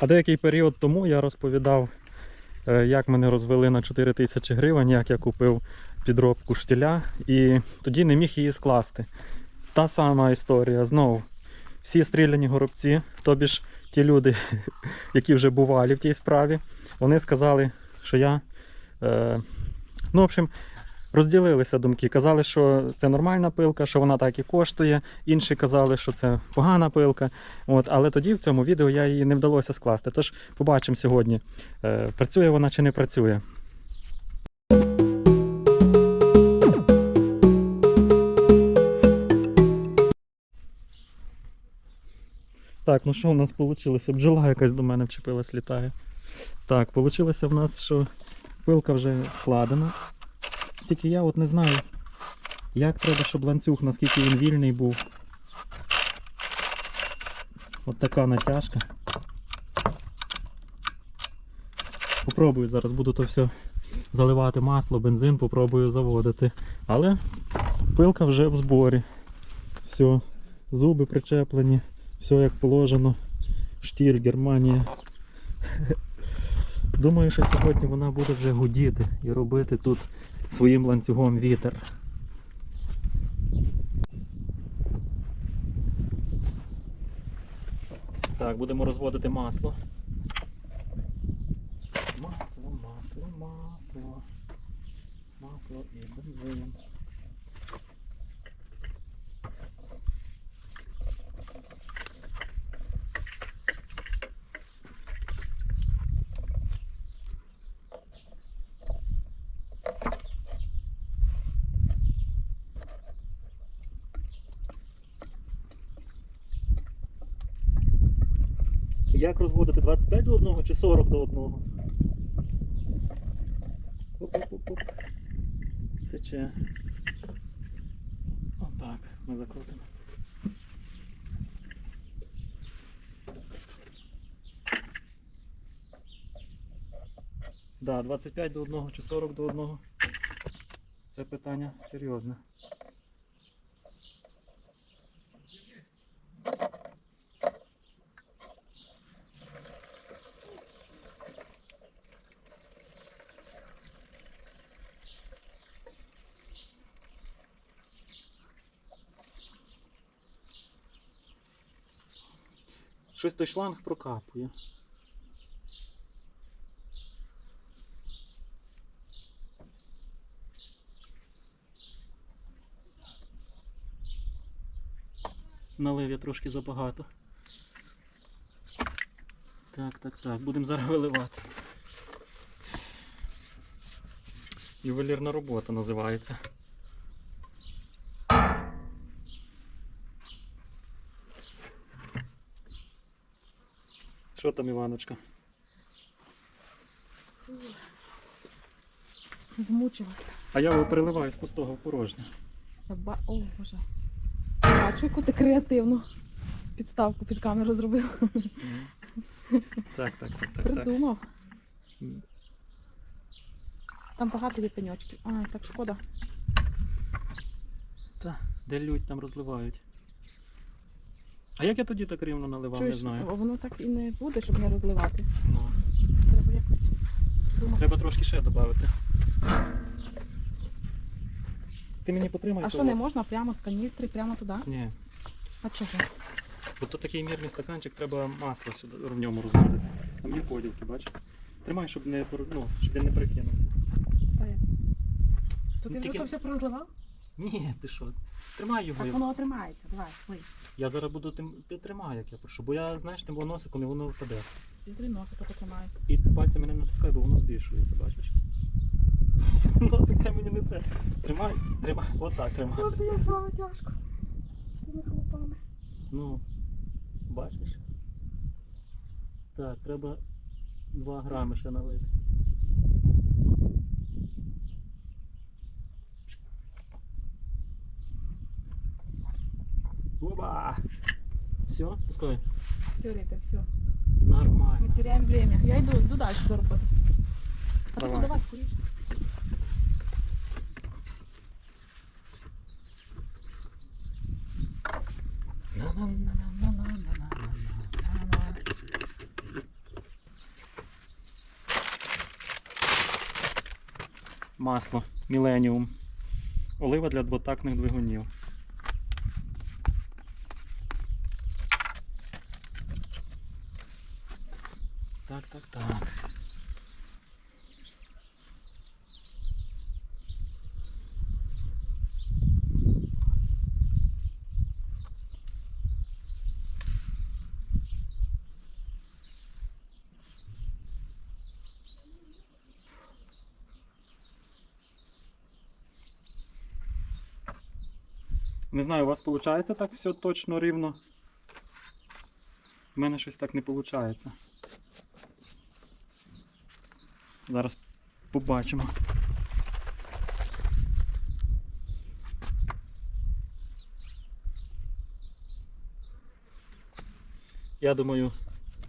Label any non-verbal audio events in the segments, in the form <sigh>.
А деякий період тому я розповідав, е, як мене розвели на 4 тисячі гривень, як я купив підробку штіля і тоді не міг її скласти. Та сама історія знову. Всі стріляні горобці, тобі ж ті люди, <laughs> які вже бували в тій справі, вони сказали, що я. Е, ну, в общем, розділилися думки. Казали, що це нормальна пилка, що вона так і коштує. Інші казали, що це погана пилка. От, але тоді в цьому відео я її не вдалося скласти. Тож побачимо сьогодні, е, працює вона чи не працює. Так, ну що у нас вийшло? Бджола якась до мене вчепилась, літає. Так, вийшло в нас, що пилка вже складена. Тільки я от не знаю, як треба, щоб ланцюг, наскільки він вільний був. От така натяжка. Попробую зараз, буду то все заливати масло, бензин, попробую заводити. Але пилка вже в зборі. Все, зуби причеплені, все як положено. Штіль, Германія. Думаю, що сьогодні вона буде вже гудіти і робити тут своїм ланцюгом вітер. Так, будемо розводити масло. Масло, масло, масло. Масло і бензин. Як розводити 25 до 1 чи 40 до 1? Оп-оп-оп-оп. Тече. Отак, ми закрутимо. Да, 25 до 1 чи 40 до 1. Це питання серйозне. Щось той шланг прокапує. Налив я трошки забагато. Так, так, так. Будемо зараз виливати. Ювелірна робота називається. Що там, Іваночка? Змучилася. А я його переливаю з пустого в порожнє. Ба... О, боже. Бачу, яку ти креативну підставку під камеру зробив. Так, так, так, так, так. Придумав. М. Там багато є пеньочків. А, так шкода. Де лють там розливають. А як я тоді так рівно наливав, не знаю. воно так і не буде, щоб не розливати. Ну, Треба якось думати. треба трошки ще додати. Ти мені потримай. А що того. не можна прямо з каністри, прямо туди? Ні. А чого? Бо то такий мірний стаканчик, треба масло сюди в ньому розводити. Там є поділки, бачиш? Тримай, щоб не пор- ну, щоб він не перекинувся. Стоять. То ти вже тільки- то все порозливав? Ні, ти що? Тримай його. Так воно тримається. Давай, плий. Я зараз буду тим. Ти тримай, як я прошу, бо я, знаєш, тим носиком і воно впаде. І носика потримай. І пальцями не натискай, бо воно збільшується, бачиш? <laughs> Носика мені не треба. Тримай, тримай, отак тримай. Боже, як з тяжко. Тими хлопами. Ну, бачиш? Так, треба 2 грами ще налити. Опа! Все, пускай. Все, Рита, все. Нормально. Мы теряем время. Я иду, иду дальше до работы. А давай. ты давай, куришь. Масло Міленіум. Олива для двотактних двигунів. Не знаю, у вас виходить так все точно рівно. У мене щось так не виходить. Зараз побачимо. Я думаю,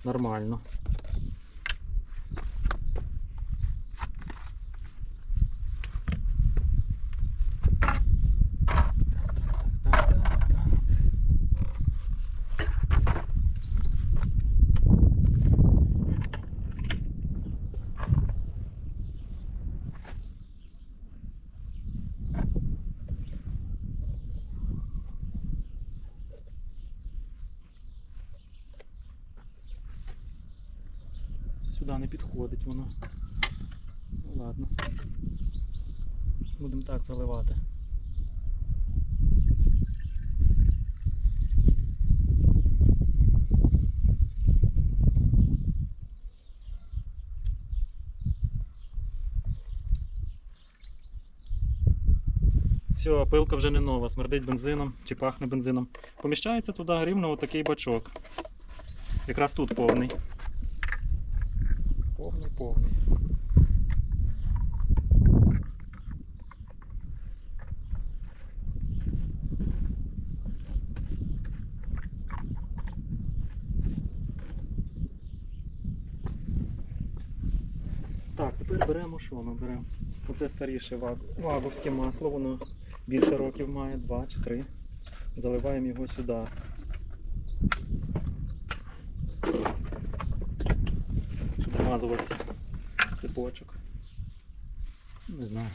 нормально. Так, так, так, так. Сюди не підходить воно. Ну ладно. Будемо так заливати. Все, пилка вже не нова, смердить бензином чи пахне бензином. Поміщається туди рівно отакий бачок. Якраз тут повний. Повний. Так, тепер беремо що ми беремо? Оце старіше ваг- ваговське масло, воно більше років має, два чи три. Заливаємо його сюди. Щоб змазувався цепочок. Не знаю.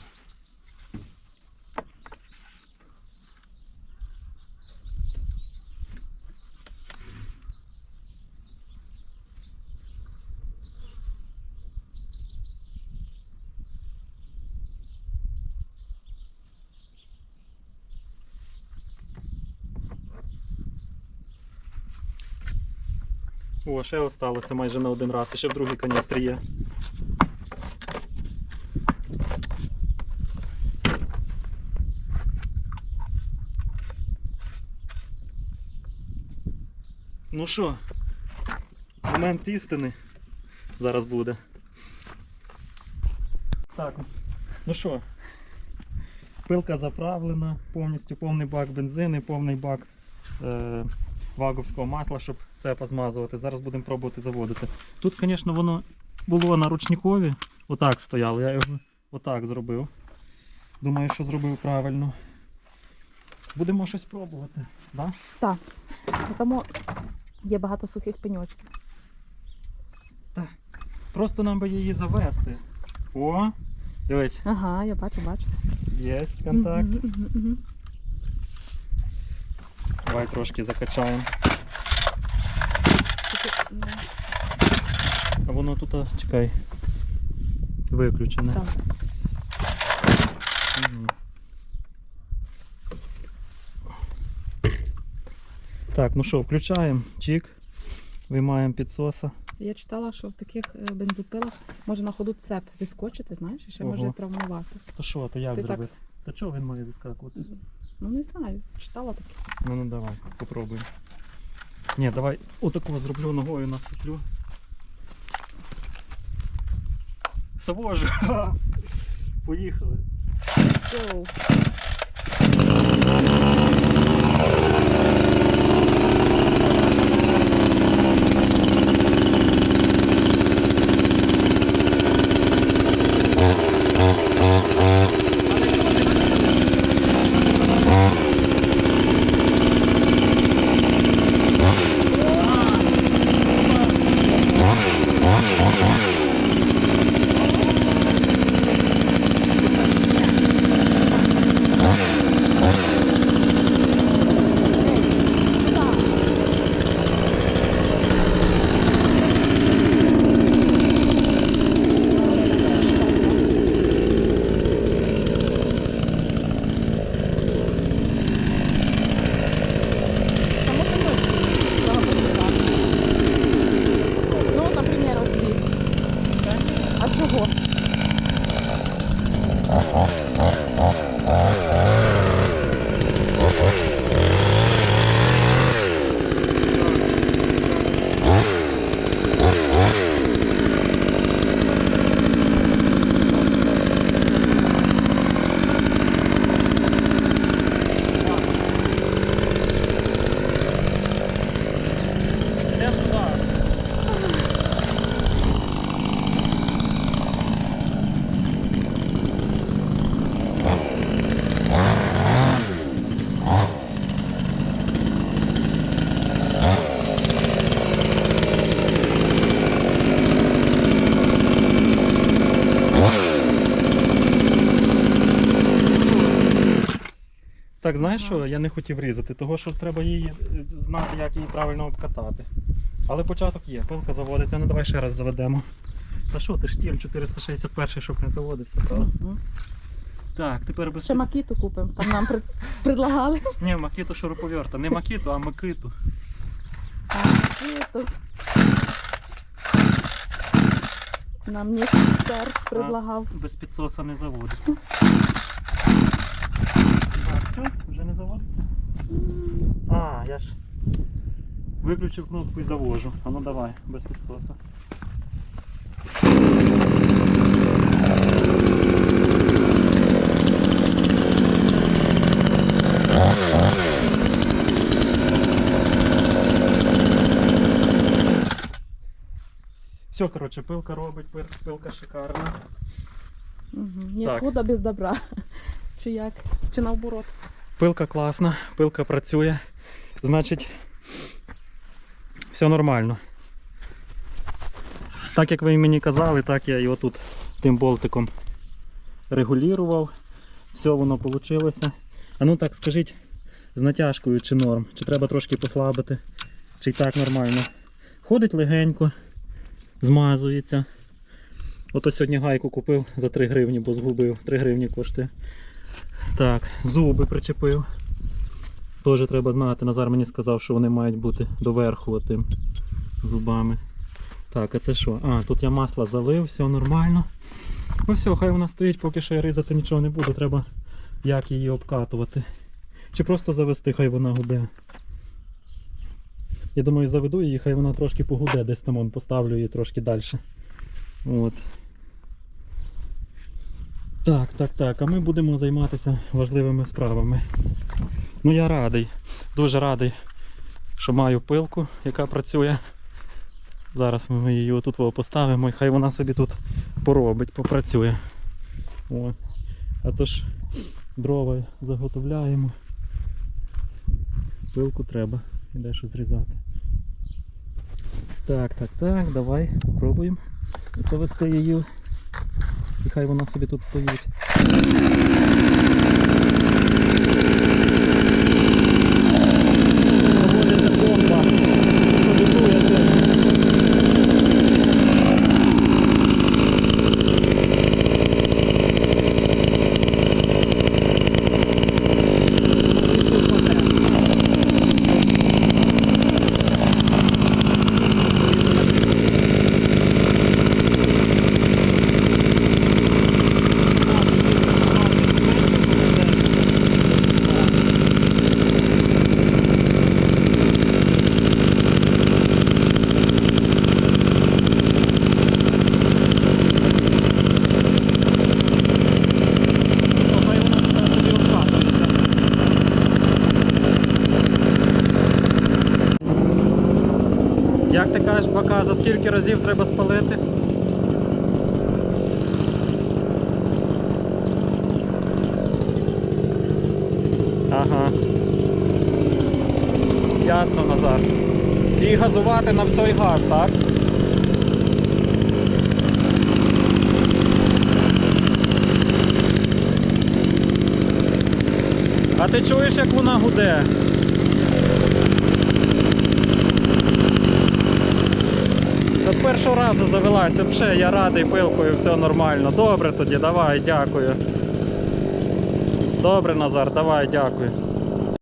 О, ще осталося майже на один раз, і ще в другій каністрі є. Ну що, момент істини зараз буде. Так, ну що, пилка заправлена, повністю повний бак бензину, повний бак е, ваговського масла, щоб це позмазувати. Зараз будемо пробувати заводити. Тут, звісно, воно було на ручникові, отак стояло, я його отак зробив. Думаю, що зробив правильно. Будемо щось пробувати. Да? Тому є багато сухих пеньочків. Просто нам би її завести. О, дивись, Ага, я бачу, бачу. є контакт. Мгм, мгм, мгм. Давай трошки закачаємо. Тільки, ну, А воно тут, чекай, виключене. Так. Так, ну що, включаємо чик, виймаємо підсоса. Я читала, що в таких е, бензопилах може на ходу цеп зіскочити, знаєш, і ще Ого. може травмувати. То що, то як Ти так- зробити? Та чого він має заскакувати? Ну не знаю, читала таке. Ну ну давай, попробуємо. Ні, давай отаку зроблю ногою наступлю. Савожу! <laughs> Поїхали. Оу. Uh-huh. Так, знаєш що? Я не хотів різати, того що треба її е, знати, як її правильно обкатати. Але початок є, пилка заводиться, ну давай ще раз заведемо. Та що, ти штіль 461, щоб не заводився, правда? Так, тепер без. Ще макіту купимо. Там нам пред- <laughs> предлагали. Ні, макіту шуруповерта. Не макіту, а макиту. А, макіту. Нам ніхто серж предлагав. Без підсоса не заводиться. виключив кнопку і завожу. А ну давай, без підсоса. Все, коротше, пилка робить, пил- пилка шикарна. Угу. Нікуди без добра. Чи як? Чи наоборот? Пилка класна, пилка працює. Значить, Все нормально. Так як ви мені казали, так я його тут тим болтиком регулював. Все воно вийшло. А ну так скажіть, з натяжкою чи норм, чи треба трошки послабити, чи й так нормально. Ходить легенько, змазується. Ото сьогодні гайку купив за 3 гривні, бо згубив. 3 гривні коштує. Так, зуби причепив. Теж треба знати. Назар мені сказав, що вони мають бути доверху отим зубами. Так, а це що? А, тут я масло залив, все нормально. Ну все, хай вона стоїть, поки що я різати нічого не буду, треба як її обкатувати. Чи просто завести, хай вона гуде. Я думаю, заведу її, хай вона трошки погуде, десь там он поставлю її трошки далі. От. Так, так, так. А ми будемо займатися важливими справами. Ну я радий, дуже радий, що маю пилку, яка працює. Зараз ми її отут поставимо і хай вона собі тут поробить, попрацює. О. А то ж дрова заготовляємо. Пилку треба і дещо зрізати. Так, так, так, давай пробуємо повести її. І хай вона собі тут стоїть. Проводиться бомба. Продукується. Хай вона тепер собі обкатується. Як ти кажеш, бака, за скільки разів треба спалити? Ага. Ясно, Назар. І газувати на всій газ, так? А ти чуєш, як вона гуде? Та з першого разу завелася, взагалі я радий пилкою, все нормально. Добре тоді, давай, дякую. Добре, Назар, давай, дякую.